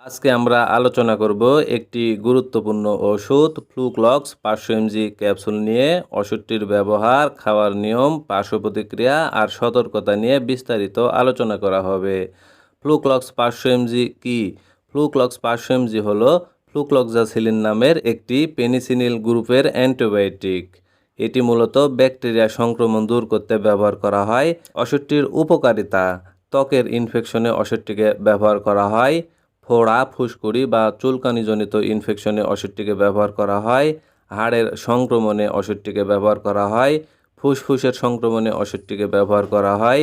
আজকে আমরা আলোচনা করব একটি গুরুত্বপূর্ণ ওষুধ, ফ্লুক্লক্স, পাঁচশো এমজি ক্যাপসুল নিয়ে, ওষুধটির ব্যবহার, খাওয়ার নিয়ম পার্শ্ব প্রতিক্রিয়া আর সতর্কতা নিয়ে বিস্তারিত আলোচনা করা হবে। ফ্লুক্লক্স পাঁচশো এমজি কি? ফ্লুক্লক্স পাঁচশো এমজি হল ফ্লুক্লক্সাসিলিন নামের একটি পেনিসিনিল গ্রুপের অ্যান্টিবায়োটিক। এটি মূলত ব্যাকটেরিয়া সংক্রমণ দূর করতে ব্যবহার করা হয়, ওষুধটির উপকারিতা, ত্বকের ইনফেকশনে ওষুধটিকে ব্যবহার করা হয় ফোড়া, ফুসকুড়ি বা চুলকানিজনিত ইনফেকশনে ওষুধটিকে ব্যবহার করা হয়। হাড়ের সংক্রমণে ওষুধটিকে ব্যবহার করা হয়। ফুসফুসের সংক্রমণে ওষুধটিকে ব্যবহার করা হয়।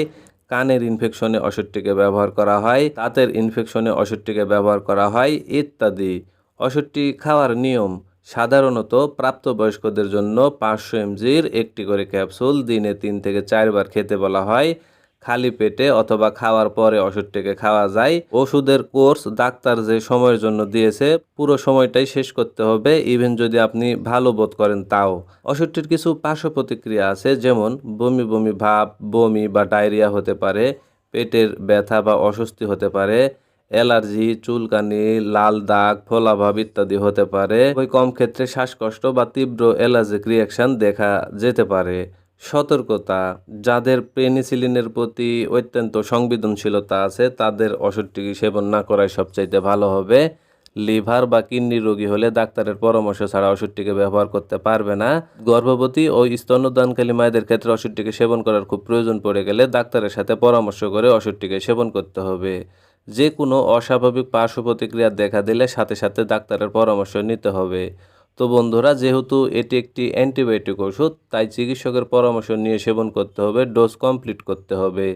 কানের ইনফেকশনে ওষুধটিকে ব্যবহার করা হয়। দাঁতের ইনফেকশনে ওষুধটিকে ব্যবহার করা হয়, ইত্যাদি। ওষুধটি খাওয়ার নিয়ম সাধারণত প্রাপ্তবয়স্কদের জন্য পাঁচশো এমজির একটি করে ক্যাপসুল দিনে তিন থেকে চারবার খেতে বলা হয়। খালি পেটে অথবা খাওয়ার পরে ওষুধটিকে খাওয়া যায়। ওষুধের কোর্স ডাক্তার যে সময়ের জন্য দিয়েছে, পুরো সময়টাই শেষ করতে হবে ইভেন যদি আপনি ভালো বোধ করেন তাও। ওষুধটির কিছু পার্শ্ব প্রতিক্রিয়া আছে, যেমন বমি বমি ভাব, বমি বা ডায়রিয়া হতে পারে, পেটের ব্যথা বা অস্বস্তি হতে পারে, অ্যালার্জি, চুলকানি, লাল দাগ ফোলাভাব ইত্যাদি হতে পারে। ওই কম ক্ষেত্রে শ্বাসকষ্ট বা তীব্র অ্যালার্জিক রিয়াকশন দেখা যেতে পারে। সতর্কতা, যাদের পেনিসিলিনের প্রতি অত্যন্ত সংবেদনশীলতা আছে, তাদের ওষুধটি সেবন না করাই সবচাইতে ভালো হবে। লিভার বা কিডনি রোগী হলে ডাক্তারের পরামর্শ ছাড়া ওষুধটিকে ব্যবহার করতে পারবে না। গর্ভবতী ও স্তন্যদানকালী মায়েদের ক্ষেত্রে ওষুধটিকে সেবন করার খুব প্রয়োজন পড়ে গেলে ডাক্তারের সাথে পরামর্শ করে ওষুধটিকে সেবন করতে হবে। যে কোনো অস্বাভাবিক পার্শ্ব প্রতিক্রিয়া দেখা দিলে সাথে সাথে ডাক্তারের পরামর্শ নিতে হবে। তো বন্ধুরা, যেহেতু এটি একটি অ্যান্টিবায়োটিক ওষুধ, তাই চিকিৎসকের পরামর্শ নিয়ে সেবন করতে হবে, ডোজ কমপ্লিট করতে হবে।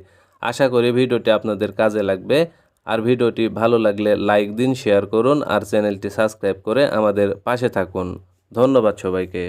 আশা করি ভিডিওটি আপনাদের কাজে লাগবে। আর ভিডিওটি ভালো লাগলে লাইক দিন, শেয়ার করুন, আর চ্যানেলটি সাবস্ক্রাইব করে আমাদের পাশে থাকুন। ধন্যবাদ সবাইকে।